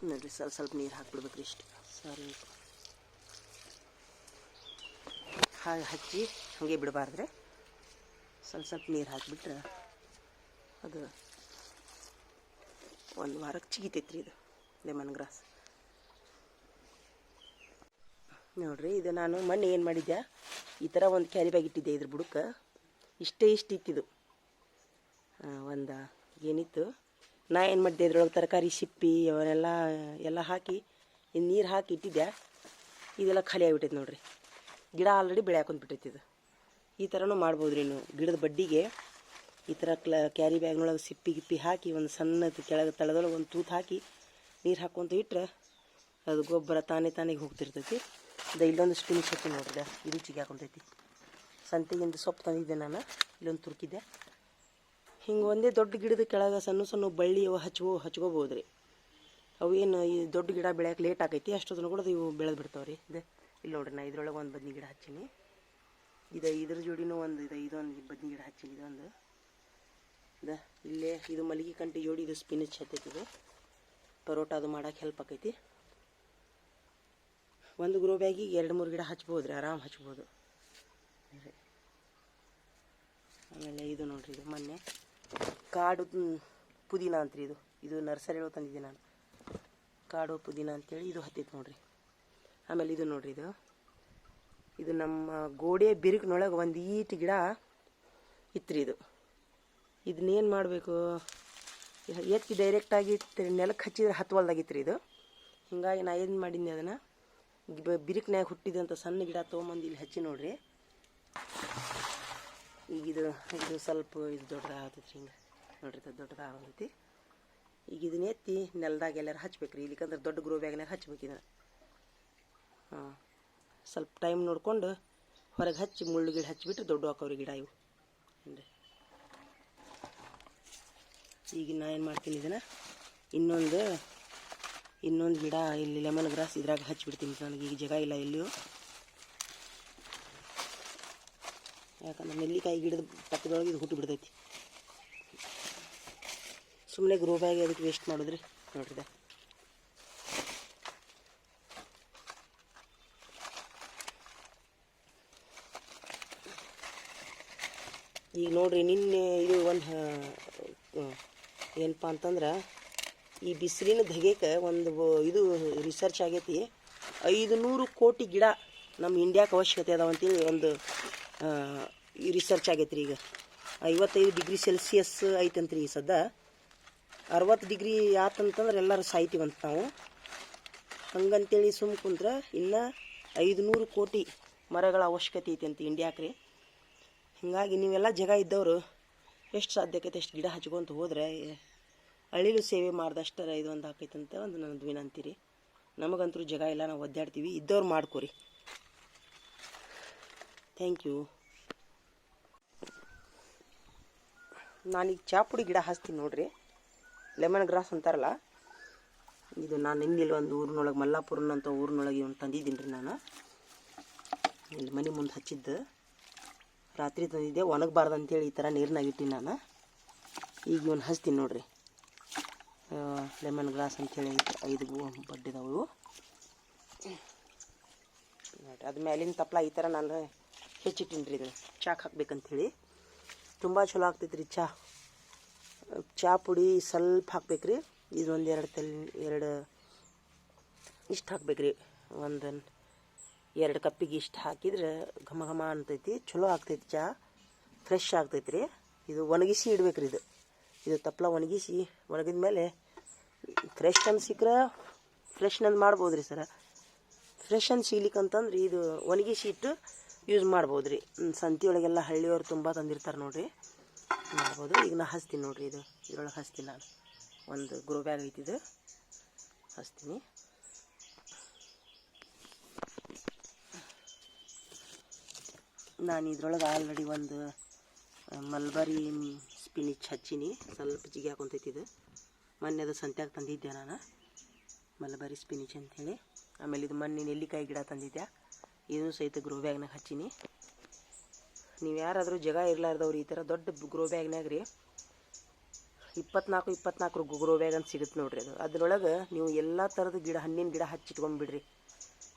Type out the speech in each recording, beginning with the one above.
ನೋಡಿರಿ ಸ್ವಲ್ಪ ಸ್ವಲ್ಪ ನೀರು ಹಾಕ್ಬಿಡ್ಬೇಕ್ರಿ ಇಷ್ಟು. ಸಾರಿ ಹಾಗೆ ಹಚ್ಚಿ ಹಾಗೆ ಬಿಡಬಾರ್ದ್ರೆ. ಸ್ವಲ್ಪ ಸ್ವಲ್ಪ ನೀರು ಹಾಕಿಬಿಟ್ರೆ ಅದು ಒಂದು ವಾರಕ್ಕೆ ಚಿಗಿತೈತ್ರಿ ಇದು ಲೆಮನ್ ಗ್ರಾಸ್. ನೋಡ್ರಿ ಇದು ನಾನು ಮೊನ್ನೆ ಏನು ಮಾಡಿದ್ದೆ ಈ ಥರ ಒಂದು ಕ್ಯಾರಿ ಬ್ಯಾಗ್ ಇಟ್ಟಿದ್ದೆ ಇದ್ರ ಬುಡಕ್ಕೆ. ಇಷ್ಟೇ ಇಷ್ಟಿತ್ತಿದು ಒಂದು ಏನಿತ್ತು? ನಾ ಏನು ಮಾಡಿದೆ, ಇದ್ರೊಳಗೆ ತರಕಾರಿ, ಸಿಪ್ಪಿ, ಅವನ್ನೆಲ್ಲ, ಎಲ್ಲ ಹಾಕಿ ನೀರು ಹಾಕಿ ಇಟ್ಟಿದ್ದೆ ಇದೆಲ್ಲ ಖಾಲಿ ಆಗಿಬಿಟ್ಟೈತೆ ನೋಡ್ರಿ. ಗಿಡ ಆಲ್ರೆಡಿ ಬೆಳೆ ಹಾಕೊಂಡ್ಬಿಟ್ಟೈತಿ ಇದು. ಈ ಥರನೂ ಮಾಡ್ಬೋದು ರೀ ನೀವು. ಗಿಡದ ಬಡ್ಡಿಗೆ ಈ ಥರ ಕ್ಲ, ಕ್ಯಾರಿ ಬ್ಯಾಗ್ನೊಳಗೆ ಸಿಪ್ಪಿ, ಗಿಪ್ಪಿ ಹಾಕಿ, ಒಂದು ಸಣ್ಣದು ಕೆಳಗೆ ತಳದೊಳಗೆ ಒಂದು ತೂತು ಹಾಕಿ ನೀರು ಹಾಕ್ಕೊಂತ ಇಟ್ಟರೆ ಅದು ಗೊಬ್ಬರ ತಾನೇ ತಾನೇ ಹೋಗ್ತಿರ್ತೈತಿ. ಅದು ಇಲ್ಲೊಂದು ಸ್ಪಿನಿಶ್ ಸಿಕ್ಕಿ ನೋಡಿದೆ ಇದು ಚಿಗಿ ಹಾಕೊತೈತಿ ಸಂತೆಗಿಂದ ಸೊಪ್ಪು ತಂದಿದ್ದೆ ನಾನು, ಇಲ್ಲೊಂದು ತುರ್ಕಿದ್ದೆ. ಹಿಂಗೆ ಒಂದೇ ದೊಡ್ಡ ಗಿಡದ ಕೆಳಗೆ ಸಣ್ಣ ಸಣ್ಣ ಬಳ್ಳಿ ಅವು ಹಚ್ಕೋ ಹಚ್ಕೋಬೋದು ರೀ ಅವು ಏನು ಈ ದೊಡ್ಡ ಗಿಡ ಬೆಳೆಯೋಕೆ ಲೇಟ್ ಆಕೈತಿ ಅಷ್ಟೊತ್ತನ ಕೂಡ ಇವು ಬೆಳೆದು ಬಿಡ್ತಾವೆ ರೀ ಇದೆ. ಇಲ್ಲಿ ನೋಡ್ರಿ ನಾ ಇದ್ರೊಳಗೆ ಒಂದು ಬದ್ನಿ ಗಿಡ ಹಚ್ಚೀನಿ. ಇದು ಇದ್ರ ಜೋಡಿನೂ ಒಂದು ಇದು, ಇದೊಂದು ಬದ್ನಿ ಗಿಡ ಹಚ್ಚೀನಿ, ಇದೊಂದು. ಇದೆ. ಇಲ್ಲೇ ಇದು ಮಲ್ಲಿಗೆ ಕಂಟಿ ಜೋಡಿ, ಇದು ಸ್ಪಿನಿಚ್ ಹತ್ತೈತಿ ಇದು. ಪರೋಟ ಅದು ಮಾಡೋಕೆ ಹೆಲ್ಪ್ ಆಕೈತಿ. ಒಂದು ಗ್ರೋ ಬ್ಯಾಗಿಗೆ ಎರಡು ಮೂರು ಗಿಡ ಹಚ್ಬೋದು ರೀ ಆರಾಮ್ ಹಚ್ಬೋದು. ಆಮೇಲೆ ಇದು ನೋಡ್ರಿ, ಇದು ಮೊನ್ನೆ. ಕಾಡು ಪುದೀನ ಅಂತ್ರಿ ಇದು. ಇದು ನರ್ಸರಿ ಒಳಗೆ ತಂದಿದ್ದೆ ನಾನು. ಕಾಡು ಪುದೀನ ಅಂತೇಳಿ ಇದು ಹತ್ತಿತ್ತು ನೋಡ್ರಿ. ಆಮೇಲೆ ಇದು ನೋಡ್ರಿ ಇದು. ಇದು ನಮ್ಮ ಗೋಡೆ ಬಿರುಕಿನೊಳಗೆ ಒಂದು ಈಟ್ ಗಿಡ ಇತ್ರಿ ಇದು. ಇದನ್ನೇನು ಮಾಡಬೇಕು? ಎತ್ತಿ ಡೈರೆಕ್ಟಾಗಿ ನೆಲಕ್ಕೆ ಹಚ್ಚಿದ್ರೆ ಹತ್ತುವಲ್ದಾಗಿತ್ತು ಇದು. ಹಿಂಗಾಗಿ ನಾ ಏನು ಮಾಡಿದ್ನಿ ಅದನ್ನು? ಬಿರುಕಿನ್ಯಾಗ ಹುಟ್ಟಿದಂಥ ಸಣ್ಣ ಗಿಡ ತೊಗೊಂಬಂದು ಇಲ್ಲಿ ಹಚ್ಚಿ ನೋಡ್ರಿ. ಈಗ ಇದು ಇದು ಸ್ವಲ್ಪ ಇದು ದೊಡ್ಡದಾಗತ್ತೈತಿ ಹಿಂಗೆ. ನೋಡ್ರಿ ಇದು ದೊಡ್ಡದಾಗತ್ತೈತಿ ಈಗ ಇದನ್ನ ಎತ್ತಿ ನೆಲದಾಗ ಎಲ್ಲಾರು ಹಚ್ಬೇಕ್ರಿ. ಇಲ್ಲಿಕಂದ್ರೆ ದೊಡ್ಡ ಗ್ರೋ ಬ್ಯಾಗ್ನಾಗ ಹಚ್ಬೇಕು ಇದನ್ನು. ಹಾಂ. ಸ್ವಲ್ಪ ಟೈಮ್ ನೋಡ್ಕೊಂಡು ಹೊರಗೆ ಹಚ್ಚಿ ಮುಳ್ಳು ಗಿಡ ಹಚ್ಚಿಬಿಟ್ರೆ ದೊಡ್ಡ ಹಾಕೋರಿ ಗಿಡ ಇವು. ಈಗ ನಾ ಏನು ಮಾಡ್ತೀನಿ ಇದನ್ನು? ಇನ್ನೊಂದು ಇನ್ನೊಂದು ಗಿಡ ಇಲ್ಲಿ ಲೆಮನ್ ಗ್ರಾಸ್ ಇದ್ರಾಗ ಹಚ್ಚಿಬಿಡ್ತೀನಿ ನನಗೆ ಈಗ ಜಾಗ ಇಲ್ಲ ಎಲ್ಲಿಯೂ. ಯಾಕಂದ್ರೆ ನೆಲ್ಲಿಕಾಯಿ ಗಿಡದ ಪಕ್ಕದೊಳಗೆ ಇದು ಹುಟ್ಟು ಬಿಡ್ತೈತಿ ಸುಮ್ಮನೆ ಗ್ರೋ ಬ್ಯಾಗ್ ಅದಕ್ಕೆ ವೇಸ್ಟ್ ಮಾಡಿದ್ರಿ ನೋಡ್ರಿ. ಈಗ ನೋಡ್ರಿ ನಿನ್ನೆ ಇದು ಒಂದು ಏನಪ್ಪ ಅಂತಂದ್ರೆ ಈ ಬಿಸಿಲಿನ ಧಗೆಕ ಒಂದು ಇದು ರಿಸರ್ಚ್ ಆಗೈತಿ ಐದು ನೂರು ಕೋಟಿ ಗಿಡ ನಮ್ಮ ಇಂಡಿಯಾಕ್ಕೆ ಅವಶ್ಯಕತೆ ಅದಾವಂತೇಳಿ ಒಂದು ಈ ರಿಸರ್ಚ್ ಆಗೈತೆ ರೀ ಈಗ. ಐವತ್ತೈದು ಡಿಗ್ರಿ ಸೆಲ್ಸಿಯಸ್ ಐತಂತ್ರಿ ಈ ಸದ್ದ. ಅರವತ್ತು ಡಿಗ್ರಿ ಆತಂತಂದ್ರೆ ಎಲ್ಲರೂ ಸಾಯ್ತೀವಂತ ನಾವು. ಹಂಗಂತೇಳಿ ಸುಮ್ ಕುಂದ್ರೆ ಇನ್ನು ಐದು ನೂರು ಕೋಟಿ ಮರಗಳ ಅವಶ್ಯಕತೆ ಐತಿ ಅಂತ ಇಂಡಿಯಾಕ್ಕೆ ರೀ ಹೀಗಾಗಿ ನೀವೆಲ್ಲ ಜಗ ಇದ್ದವರು, ಎಷ್ಟು ಸಾಧ್ಯಕೈತೆ ಎಷ್ಟು ಗಿಡ ಹಚ್ಕೊಂತ ಹೋದ್ರೆ, ಅಳಿಲು ಸೇವೆ ಮಾಡಿದಷ್ಟರ ಇದು ಒಂದು ಹಾಕೈತಂತ ಒಂದು ನನ್ನದು ವಿನಂತಿ ರೀ ನಮಗಂತೂ ಜಾಗ ಇಲ್ಲ, ನಾವು ಒದ್ದಾಡ್ತೀವಿ. ಇದ್ದವ್ರು ಮಾಡ್ಕೊರಿ. ಥ್ಯಾಂಕ್ ಯು ನಾನೀಗ ಚಾಪುಡಿ ಗಿಡ ಹಚ್ತೀನಿ ನೋಡ್ರಿ. ಲೆಮನ್ ಗ್ರಾಸ್ ಅಂತಾರಲ್ಲ? ಇದು ನಾನು ಇಲ್ಲಿ ಒಂದು ಊರಿನೊಳಗೆ ಮಲ್ಲಾಪುರನ ಅಂತ ಊರಿನೊಳಗೆ ಇವನು ತಂದಿದ್ದೀನಿ ರೀ ನಾನು. ಇಲ್ಲಿ ಮನೆ ಮುಂದೆ ಹಚ್ಚಿದ್ದು. ರಾತ್ರಿ ತಂದಿದ್ದೆ ಒಣಗಬಾರ್ದು ಅಂತೇಳಿ ಈ ಥರ ನೀರ್ನಾಗ ಇಟ್ಟಿನಿ ನಾನು. ಈಗ ಇವನು ಹಚ್ತೀನಿ ನೋಡ್ರಿ. ಲೆಮನ್ ಗ್ಲಾಸ್ ಅಂತೇಳಿ ಐದು ಬಡ್ಡಿದಾವು ಅದು ಮೇಲಿನ ತಪ್ಪಲ ಈ ಥರ ನಾನು ಹೆಚ್ಚಿಟ್ಟಿನಿ ರೀ ಇದನ್ನು. ಚಾಕ್ ಹಾಕ್ಬೇಕಂತೇಳಿ. ತುಂಬ ಚಲೋ ಆಗ್ತೈತೆ ರೀ ಚಾ. ಚಾ ಪುಡಿ ಸ್ವಲ್ಪ ಹಾಕ್ಬೇಕ್ರಿ. ಒಂದು ಎರಡು ತಲೆ, ಎರಡು ಇಷ್ಟು ಹಾಕ್ಬೇಕ್ರಿ. ಒಂದು ಎರಡು ಕಪ್ಪಿಗೆ ಇಷ್ಟು ಹಾಕಿದ್ರೆ ಘಮ ಘಮ ಅಂತೈತಿ. ಚಲೋ ಆಗ್ತೈತಿ ಚಾ. ಫ್ರೆಶ್ ಆಗ್ತೈತಿ ರೀ ಇದು ಒಣಗಿಸಿ ಇಡ್ಬೇಕ್ರಿ ಇದು. ಇದು ತಪ್ಪಲ ಒಣಗಿಸಿ ಒಣಗಿದ ಮೇಲೆ ಫ್ರೆಶ್ ಅಂತ ಸಿಕ್ಕರೆ ಫ್ರೆಶ್ನಂದು ಮಾಡ್ಬೋದು ರೀ ಸರ. ಫ್ರೆಶ್ ಅಂತ ಸಿಗ್ಲಿಕ್ಕೆ ಅಂತಂದ್ರೆ ಇದು ಒಣಗಿಸಿ ಇಟ್ಟು ಯೂಸ್ ಮಾಡ್ಬೋದು ರೀ ಸಂತೆ ಒಳಗೆಲ್ಲ ಹಳ್ಳಿಯವ್ರು ತುಂಬ ತಂದಿರ್ತಾರೆ ನೋಡಿರಿ. ಮಾಡ್ಬೋದು. ಈಗ ನಾ ಹಚ್ತೀನಿ ನೋಡಿರಿ ಇದು. ಇದ್ರೊಳಗೆ ಹಚ್ತೀನಿ ನಾನು. ಒಂದು ಗ್ರೋ ಬ್ಯಾಗ್ ಐತಿ ಇದು ಹಚ್ತೀನಿ. ನಾನು ಇದ್ರೊಳಗೆ ಆಲ್ರೆಡಿ ಒಂದು ಮಲ್ಬರಿ ಸ್ಪಿನಿಚ್ ಹಚ್ಚೀನಿ. ಸ್ವಲ್ಪ ಜಿಗಿ ಹಾಕೊಂತೈತಿ ಇದು ಮೊನ್ನೆ ಅದು ಸಂತ್ಯಾಗ ತಂದಿದ್ದೆ ನಾನು. ಮಲ್ಬರಿ ಸ್ಪಿನಿಚ್ ಅಂಥೇಳಿ ಆಮೇಲೆ ಇದು ಮೊನ್ನೆ ನೆಲ್ಲಿಕಾಯಿ ಗಿಡ ತಂದಿದ್ದೆ ಇದು ಸಹಿತ ಗ್ರೋ ಬ್ಯಾಗ್ನಾಗ ಹಚ್ಚೀನಿ. ನೀವು ಯಾರಾದರೂ ಜಾಗ ಇರಲಾರ್ದವ್ರು ಈ ಥರ ದೊಡ್ಡ ಗ್ರೋ ಬ್ಯಾಗ್ನಾಗ ರೀ, ಇಪ್ಪತ್ನಾಲ್ಕು ಇಪ್ಪತ್ನಾಲ್ಕು ಗ್ರೋ ಬ್ಯಾಗ್ ಅಂತ ಸಿಗುತ್ತೆ ನೋಡ್ರಿ ಅದು. ಅದರೊಳಗೆ ನೀವು ಎಲ್ಲ ಥರದ ಗಿಡ, ಹಣ್ಣಿನ ಗಿಡ ಹಚ್ಚಿಟ್ಕೊಂಡ್ಬಿಡ್ರಿ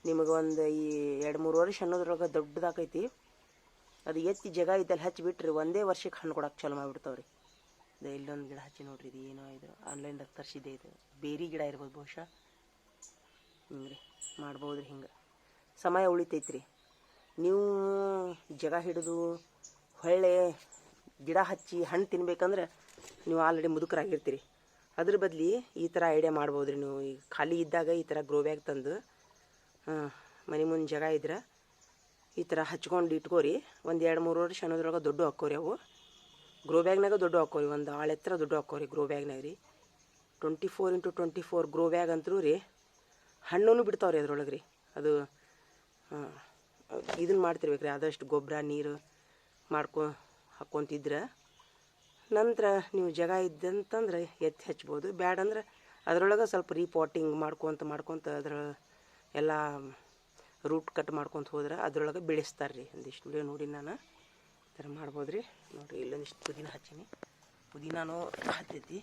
ನಿಮಗೆ ಒಂದು ಈ ಎರಡು ಮೂರು ವರ್ಷ ಅನ್ನೋದ್ರೊಳಗೆ ದೊಡ್ಡದಾಗೈತಿ ಅದು ಎತ್ತಿ ಜಾಗ ಇದ್ದಲ್ಲಿ ಹಚ್ಚಿಬಿಟ್ರಿ ಒಂದೇ ವರ್ಷಕ್ಕೆ ಹಣ್ಣು ಕೊಡೋಕೆ ಚಾಲು ಮಾಡಿಬಿಡ್ತಾವ್ರಿ. ಇದು ಇಲ್ಲೊಂದು ಗಿಡ ಹಚ್ಚಿ ನೋಡ್ರಿ, ಇದು ಏನೋ ಇದು ಆನ್ಲೈನ್ದಾಗ ತರಿಸಿದೆ ಇದು. ಬೇರಿ ಗಿಡ ಇರ್ಬೋದು ಬಹುಶಃ. ಹಿಂಗೆ ರೀ ಮಾಡ್ಬೋದು ರೀ ಹಿಂಗೆ. ಸಮಯ ಉಳಿತೈತ್ರಿ. ನೀವು ಜಗ ಹಿಡಿದು ಹೊಳ್ಳೆ ಗಿಡ ಹಚ್ಚಿ ಹಣ್ಣು ತಿನ್ಬೇಕಂದ್ರೆ ನೀವು ಆಲ್ರೆಡಿ ಮುದುಕರಾಗಿರ್ತೀರಿ. ಅದ್ರ ಬದಲಿ ಈ ಥರ ಐಡಿಯಾ ಮಾಡ್ಬೋದು ರೀ ನೀವು. ಈಗ ಖಾಲಿ ಇದ್ದಾಗ ಈ ಥರ ಗ್ರೋ ಬ್ಯಾಗ್ ತಂದು ಮನೆ ಮುಂದೆ ಜಾಗ ಇದ್ರೆ ಈ ಥರ ಹಚ್ಕೊಂಡು ಇಟ್ಕೋರಿ. ಒಂದು ಎರಡು ಮೂರು ವರ್ಷ ಅನ್ನೋದ್ರೊಳಗೆ ದೊಡ್ಡ ಹಾಕೋರಿ ಅವು. ಗ್ರೋ ಬ್ಯಾಗ್ನಾಗ ದೊಡ್ಡ ಹಾಕೋರಿ ಒಂದು ಆಳು ಎತ್ತರ ದೊಡ್ಡ ಹಾಕೋರಿ ಗ್ರೋ ಬ್ಯಾಗ್ನಾಗ ರೀ. Twenty four into twenty four grow bag ಅಂತೂ ರೀ ಹಣ್ಣು ಬಿಡ್ತಾವ್ರಿ ಅದ್ರೊಳಗೆ ರೀ. ಅದು ಇದನ್ನು ಮಾಡ್ತಿರ್ಬೇಕು ರೀ ಆದಷ್ಟು ಗೊಬ್ಬರ ನೀರು ಮಾಡ್ಕೊ, ಹಾಕ್ಕೊಂತಿದ್ರೆ ನಂತರ ನೀವು ಜಾಗ ಇದ್ದಂತಂದ್ರೆ ಎತ್ತಿ ಹಚ್ಬೋದು. ಬ್ಯಾಡಂದ್ರೆ ಅದರೊಳಗೆ ಸ್ವಲ್ಪ ರೀಪಾಟಿಂಗ್ ಮಾಡ್ಕೊತ ಮಾಡ್ಕೊತ ಅದ್ರ ಎಲ್ಲ ರೂಟ್ ಕಟ್ ಮಾಡ್ಕೊತ ಹೋದ್ರೆ ಅದರೊಳಗೆ ಬೆಳೆಸ್ತಾರೆ ರೀ ಒಂದಿಷ್ಟು ವಿಡಿಯೋ ನೋಡಿ ನಾನು. ಈ ಥರ ಮಾಡ್ಬೋದು ರೀ ನೋಡಿರಿ, ಇಲ್ಲೊಂದಿಷ್ಟು ಪುದೀನ ಹಚ್ಚೀನಿ. ಪುದೀನಾನು ಹತ್ತೈತಿ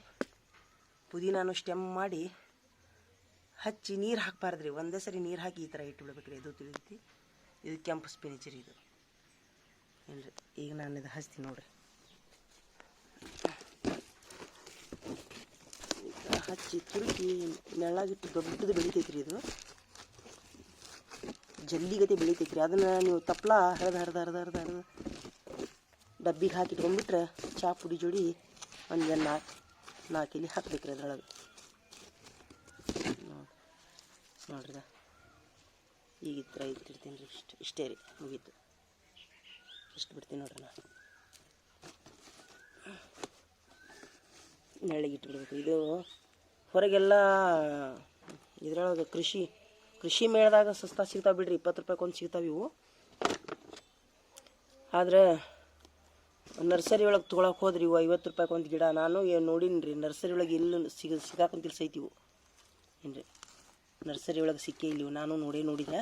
ಪುದೀನಾನು ಸ್ಟೆಮ್ ಮಾಡಿ ಹಚ್ಚಿ ನೀರು ಹಾಕ್ಬಾರ್ದು ರೀ ಒಂದೇ ಸರಿ ನೀರು ಹಾಕಿ ಈ ಥರ ಇಟ್ಟು ಬಿಡ್ಬೇಕು ರೀ ಇದು ತಿಳಿದೈತಿ ಇದು ಕೆಂಪು ಸ್ಪಿನಿಚ್ ರೀ ಇದು. ಏನ್ರಿ ಈಗ ನಾನು ಇದು ಹಚ್ತೀನಿ ನೋಡ್ರಿ. ಹಚ್ಚಿ ತುರುಕಿ ನೆಳ್ಳಾಗಿಟ್ಟು ದೊಡ್ಡದು ಬೆಳಿತೈತಿ ರೀ ಇದು. ಜಲ್ದಿಗತಿ ಬೆಳಿತೈತಿ ರೀ ಅದನ್ನು ನೀವು ತಪ್ಪಲ ಹರಿದು ಹರಿದು ಹರಿದು ಹರಿದು ಹರಿದು ಡಬ್ಬಿಗೆ ಹಾಕಿ ಇಟ್ಕೊಂಡ್ಬಿಟ್ರೆ ಚಾ ಪುಡಿ ಜೋಡಿ ಒಂದು ನಾಲ್ಕು ನಾಲ್ಕು ಇಲ್ಲಿ ಹಾಕ್ಬೇಕ್ರಿ ಅದ್ರೊಳಗೆ ನೋಡಿ ನೋಡ್ರಿ. ಈಗ ಇದ್ರ ಥರ ಇಟ್ಟಿರ್ತೀನಿ ರೀ, ಇಷ್ಟು, ಇಷ್ಟೇ ರೀ, ಮುಗೀತು. ಇಷ್ಟು ಬಿಡ್ತೀನಿ ನೋಡ್ರಿ ನಾನು ನೆಳ್ಳಿಗೆ ಇಟ್ಬಿಡ್ಬೇಕು. ಇದು ಹೊರಗೆಲ್ಲ ಇದ್ರೊಳಗೆ ಕೃಷಿ ಕೃಷಿ ಮೇಳದಾಗ ಸಸ್ತಾ ಸಿಗ್ತಾವೆ ಬಿಡ್ರಿ, ಇಪ್ಪತ್ತು ರೂಪಾಯಿಗೆ ಒಂದು ಸಿಗ್ತಾವೆ ಇವು. ಆದ್ರೆ ನರ್ಸರಿ ಒಳಗೆ ತೊಗೊಳಕ್ಕೆ ಹೋದ್ರಿ ಇವು, ಐವತ್ತು ರೂಪಾಯಿಗೆ ಒಂದು ಗಿಡ. ನಾನು ನೋಡೀನಿ ರೀ ನರ್ಸರಿ ಒಳಗೆ ಎಲ್ಲೂ ಸಿಗ, ಸಿಗಾಕಂತಿಲ್ಲ ಸೈತಿವು ಏನು ರೀ ನರ್ಸರಿ ಒಳಗೆ ಸಿಕ್ಕೇ ಇಲ್ಲ ಇವು ನಾನು ನೋಡೇ ನೋಡಿದೆ.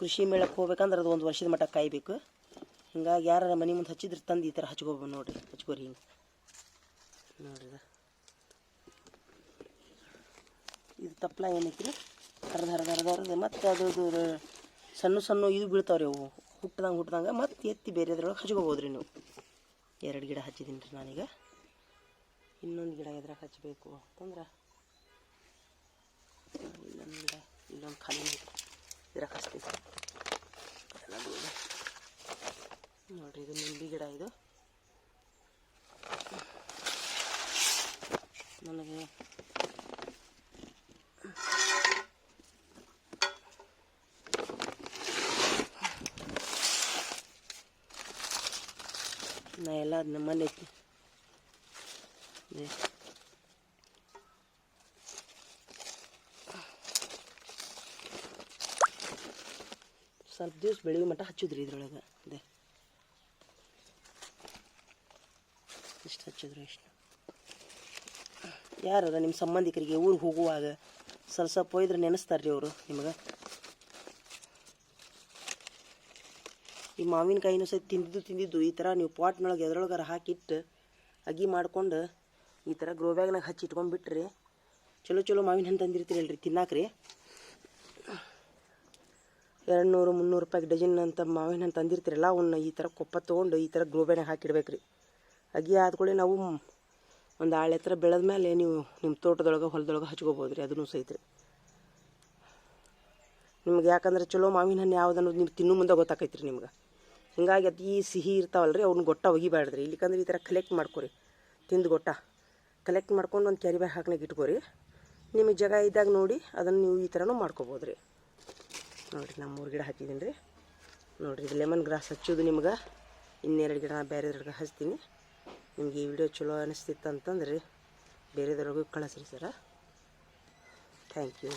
ಕೃಷಿ ಮೇಳಕ್ಕೆ ಹೋಗ್ಬೇಕಂದ್ರೆ ಅದು ಒಂದು ವರ್ಷದ ಮಟ್ಟ ಕಾಯ್ಬೇಕು. ಹಿಂಗಾಗಿ ಯಾರ ಮನೆ ಮುಂದೆ ಹಚ್ಚಿದ್ರೆ ತಂದು ಈ ಥರ ಹಚ್ಕೋಬೋದು ನೋಡಿರಿ, ಹಚ್ಕೋರಿ ಹಿಂಗೆ. ನೋಡ್ರಿ ಇದು. ತಪ್ಪಲ ಏನೈತ್ರಿ ಹರಿದು ಹರಿದು ಹರಿದು ಹರಿದು ಮತ್ತು ಅದು ಸಣ್ಣ ಸಣ್ಣ ಇದು ಬೀಳ್ತಾವ್ರಿ ಅವು. ಹುಟ್ಟದಂಗೆ ಹುಟ್ಟದಂಗೆ ಮತ್ತು ಎತ್ತಿ ಬೇರೆದ್ರೊಳಗೆ ಹಚ್ಕೋಬೋದು ರೀ ನೀವು. ಎರಡು ಗಿಡ ಹಚ್ಚಿದ್ದೀನಿ ರೀ ನಾನೀಗ. ಇನ್ನೊಂದು ಗಿಡ ಎದ್ರಾಗ ಹಚ್ಚಬೇಕು ಅಂತಂದ್ರೆ ಇಲ್ಲೊಂದು ಇಲ್ಲೊಂದು ಖಾಲಿ ಹಚ್ತೀವಿ ಎಲ್ಲದು ನೋಡ್ರಿ ಇದು ನಿಂಬೆ ಗಿಡ ಇದು ನನಗೆ ನಾ ಎಲ್ಲ ಅದನ್ನ ಮನೆ ಸ್ವಲ್ಪ ದಿವ್ಸ ಬೆಳಿಗ್ಗೆ ಮಟ್ಟ ಹಚ್ಚಿದ್ರಿ ಇದ್ರೊಳಗೆ. ಅದೇ ಇಷ್ಟು ಹಚ್ಚಿದ್ರು ಇಷ್ಟು. ಯಾರದ ನಿಮ್ಮ ಸಂಬಂಧಿಕರಿಗೆ ಊರು ಹೋಗುವಾಗ ಸ್ವಲ್ಪ ಸ್ವಲ್ಪ ಒಯ್ದ್ರೆ ನೆನೆಸ್ತಾರೆ ರೀ ಅವರು ನಿಮಗೆ. ಈ ಮಾವಿನಕಾಯಿನೂ ಸಹಿತ ತಿಂದಿದ್ದು ತಿಂದಿದ್ದು ಈ ಥರ ನೀವು ಪಾಟ್ನೊಳಗೆ ಎದ್ರೊಳಗಾರ ಹಾಕಿಟ್ಟು ಅಗಿ ಮಾಡ್ಕೊಂಡು ಈ ಥರ ಗ್ರೋ ಬ್ಯಾಗ್ನಾಗ ಹಚ್ಚಿ ಇಟ್ಕೊಂಡ್ಬಿಟ್ರಿ. ಚಲೋ ಚಲೋ ಮಾವಿನ ಹಣ್ಣು ತಂದಿರ್ತೀರಲ್ರಿ, ತಿನ್ನಾಕ್ರಿ. ಎರಡು ನೂರು ಮುನ್ನೂರು ರೂಪಾಯಿ ಡಜನ್ ಅಂತ ಮಾವಿನ ಹಣ್ಣು ತಂದಿರ್ತೀರಲ್ಲ ಅವನ್ನ ಈ ಥರ ಕೊಪ್ಪ ತೊಗೊಂಡು ಈ ಥರ ಗ್ರೋ ಬ್ಯಾಗ್ನಾಗ ಹಾಕಿಡ್ಬೇಕು ರೀ ಅಗಿ ಆದ್ಕೊಳ್ಳಿ ನಾವು ಒಂದು ಆಳೆ ಥರ ಬೆಳೆದ ಮೇಲೆ ನೀವು ನಿಮ್ಮ ತೋಟದೊಳಗೆ, ಹೊಲದೊಳಗೆ ಹಚ್ಕೋಬೋದು ರೀ ಅದನ್ನು ಸಹಿತ ನಿಮ್ಗೆ ಯಾಕಂದ್ರೆ ಚಲೋ ಮಾವಿನ ಹಣ್ಣು ಯಾವ್ದು ಅನ್ನೋದು ನೀವು ತಿನ್ನು ಮುಂದೆ ಗೊತ್ತಾಕೈತೆ ರೀ ನಿಮ್ಗೆ. ಹಿಂಗಾಗಿ ಈ ಸಿಹಿ ಇರ್ತಾವಲ್ಲ ರೀ ಅವ್ನ ಗೊಟ್ಟ ಒಗಿಬ್ಯಾಡ್ರಿ ಇಲ್ಲಿಕಂದ್ರೆ ಈ ಥರ ಕಲೆಕ್ಟ್ ಮಾಡ್ಕೊರಿ, ತಿಂದು ಗೊಟ್ಟ. ಕಲೆಕ್ಟ್ ಮಾಡ್ಕೊಂಡು ಒಂದು ಕ್ಯಾರಿ ಬ್ಯಾಗ್ ಹಾಕ್ನಾಗ ಇಟ್ಕೋರಿ. ನಿಮಗೆ ಜಾಗ ಇದ್ದಾಗ ನೋಡಿ, ಅದನ್ನು ನೀವು ಈ ಥರನೂ ಮಾಡ್ಕೋಬೋದು ರೀ ನೋಡಿರಿ ನಾನು ಮೂರು ಗಿಡ ಹಾಕಿದ್ದೀನಿ ರೀ. ನೋಡಿರಿ, ಇದು ಲೆಮನ್ ಗ್ರಾಸ್ ಹಚ್ಚೋದು ನಿಮ್ಗೆ. ಇನ್ನೆರಡು ಗಿಡ ಬೇರೆದ್ರಾಗ ಹಚ್ತೀನಿ. ನಿಮ್ಗೆ ಈ ವಿಡಿಯೋ ಚಲೋ ಅನಿಸ್ತಿತ್ತು ಅಂತಂದ್ರೆ ಬೇರೆದ್ರೊಳಗೂ ಕಳಿಸ್ರಿ ಸರ. Thank you